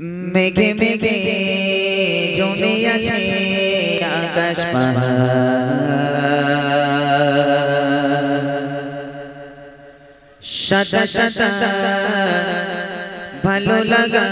মেঘে মেঘে জমে আছে আকাশ সাদা সাদা ভালো লাগা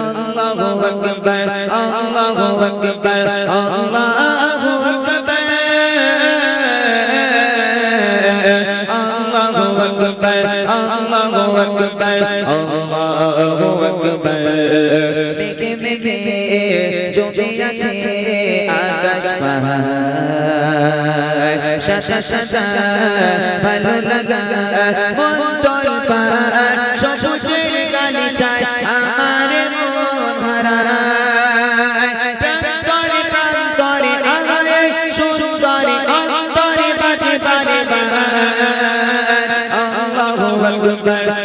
Allahu Akbar Allahu Akbar Allahu Akbar Allahu Akbar Allahu Akbar Allahu Akbar মেঘে মেঘে জমে আছে আকাশ পাহাড় সাদা সাদা ভালো লাগা মন তল পাহাড়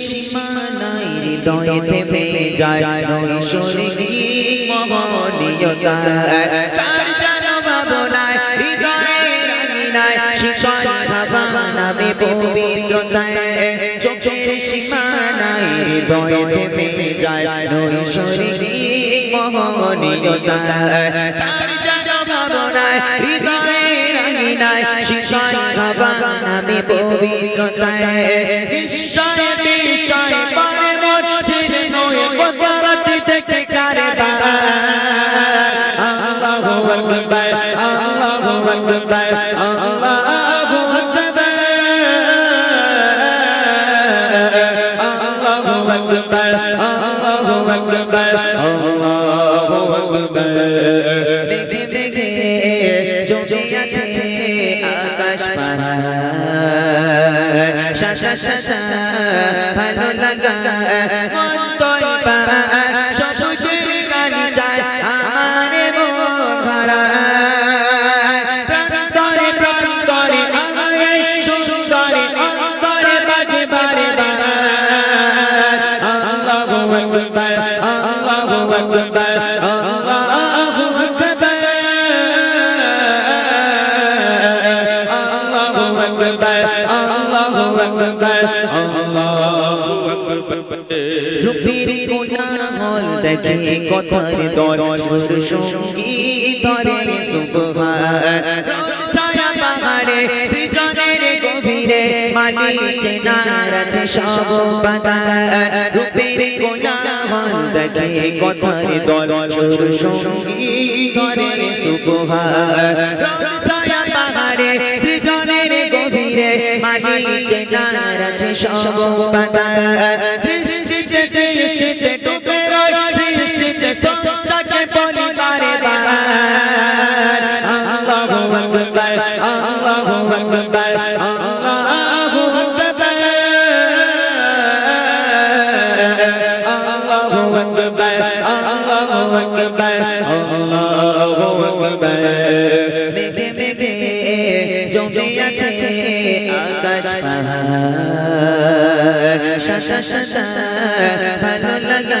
চোখের সীমানায় হৃদয়ে থেমে যায় নৈশরিক মহনীয়তা। কার যেন ভাবনায় হৃদয়ের আঙিনায় শীতল ভাবা নামে পবিত্রতায়, চোখের সীমানায় হৃদয়ে থেমে যায় নৈশরিক মহনীয়তা। কার যেন ভাবনায় হৃদয়ের আঙিনায় শীতল ভাবা নামে পবিত্রতায় আকবার আল্লাহু আকবার আল্লাহু আকবার আল্লাহু আকবার আল্লাহু আকবার মেঘে মেঘে জমে আছে আকাশ পাহাড়। সাদা সাদা ভালো আকবার, আল্লাহু আকবার আল্লাহু আকবার আল্লাহু আকবার আল্লাহু আকবার আল্লাহু আকবার। রূপের কোলাহল দেখে কথার দল সুর সংগীত ধরে সুবহান। মালি চেনার আছে সব পাতা রূপের কোলাহল দেখে কথার দল সুর সংগীত ধরে সুবহান ছায়া পাহাড়ে সৃজনের গভীরে মালি চেনার আছে সব পাতা দৃষ্টিতে দৃষ্টিতে ডুবে রয় সৃষ্টিতে সষ্টাকে বলি বারে বার আল্লাহু আকবার আল্লাহু আকবার মেঘে মেঘে জমে আছে আকাশ পাহাড় সাদা সাদা ভালো লাগা